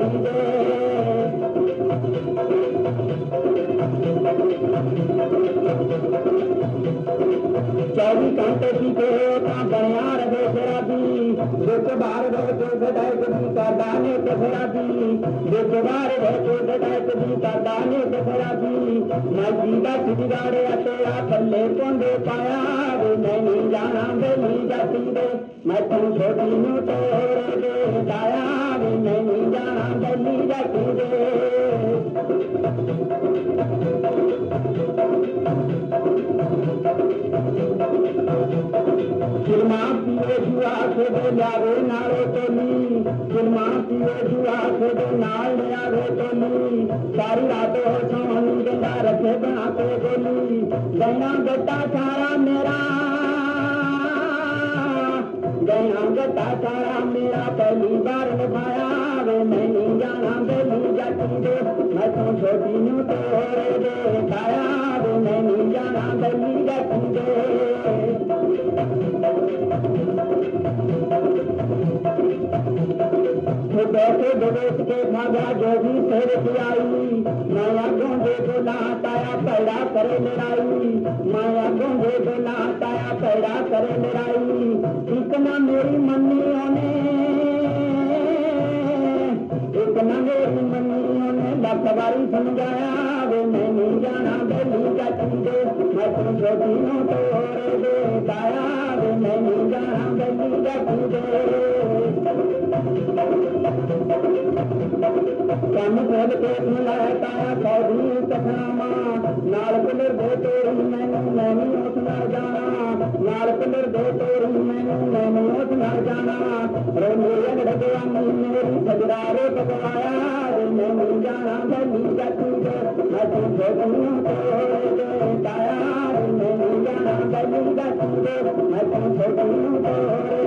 Thank you. ਦੇ ਚੌਵੀ ਘੰਟੇ ਦੀ ਕੇ ਤਾਂ ਬਣਿਆ ਰਹੇ ਸ਼ਰਾਬੀ ਦੁੱਖ ਬਾਹਰ ਰਹਿ ਕੇ ਗਦਾਇ ਕਦੀ ਕਰਦਾ ਨੇ ਤੇ ਸ਼ਰਾਬੀ ਦੁੱਖ ਬਾਹਰ ਰਹਿ ਕੇ ਗਦਾਇ ਕਦੀ ਕਰਦਾ ਨੇ ਤੇ ਸ਼ਰਾਬੀ ਮੈਂ ਜੀਦਾ ਸਿਧਾੜਿਆ ਤੇਰਾ ਥੱਲੇ ਪੌਂਦੇ ਪਾਇਆ ਵੇ ਮੈਂ ਨਹੀਂ ਜਾਣਾ ਵੇ ਨਹੀਂ ਜਾਤੀ ਦੇ ਮੈਂ ਤੈਨੂੰ ਛੋਟੀ ਨੂੰ ਤੋੜ ਦੇ ਦਾਇਆ ਵੇ ਮੈਂ ਨਹੀਂ ਜਾਣਾ ਵੇ जुआ खेदो यारो नारो तो नी जुलमा पियो जुआ खेदो नाल यारो तो नी सारी रातों हो सोहनी गंगा रखे बना तो गोली गया गता सारा मेरा गया गता सारा मेरा पहली बार निभाया वे मैंने जाना बोली जाती दे मैं तो छोटी नू तो रे दे खाया वे मैंने जाना बोली जाती दे बैठे विदेश के भागा जो भी फिर आई माया गोंदे को लाताया पैड़ा करे लड़ाई। माया गोंदे को लाताया पैड़ा करे लड़ाई। इतना मेरी मन्नियों ने इतना मेरी मन्नियों ने लखबारी समझाया। वे मैं नहीं जाना बेली जाती दे मैं तुम छोटी हूँ तो दे दाया वे मैं नहीं जाना बेली जाती दे ਕੰਮ ਕੋਲ ਕੋਟ ਮਿਲਾਤਾ ਸੌਦੀ ਤਖਾਮਾ ਨਾਲ ਕੁਲਰ ਦੇ ਤੋਰੀ, ਮੈਨੂੰ ਮੈਨੂੰ ਉਸ ਨਾਲ ਜਾਣਾ। ਨਾਲ ਕੁਲਰ ਦੇ ਤੋਰੀ, ਮੈਨੂੰ ਮੈਨੂੰ ਉਸ ਨਾਲ ਜਾਣਾ। ਰੇ ਮੇਰੇ ਲੜਦਿਆ ਮੇਰੀ, ਸਜਦਾ ਰੇ ਬਗਵਾਇਆ। ਰੇ ਮੈਨੂੰ ਜਾਣਾ ਬਣੀ ਜੱਟੂ ਦੇ। ਹੱਥ ਜੋਗਨੂ ਤੇ ਤਾਇਆ ਰੇ ਮੈਨੂੰ ਜਾਣਾ ਬਣੀ ਜੱਟੂ ਦੇ। ਹੱਥ ਜੋਗਨੂ ਤੇ